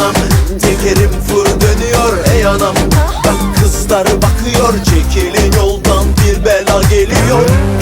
anam. Tekerim fır dönüyor Ey anam. Bak kızlar bakıyor Çekilin yoldan bir bela geliyor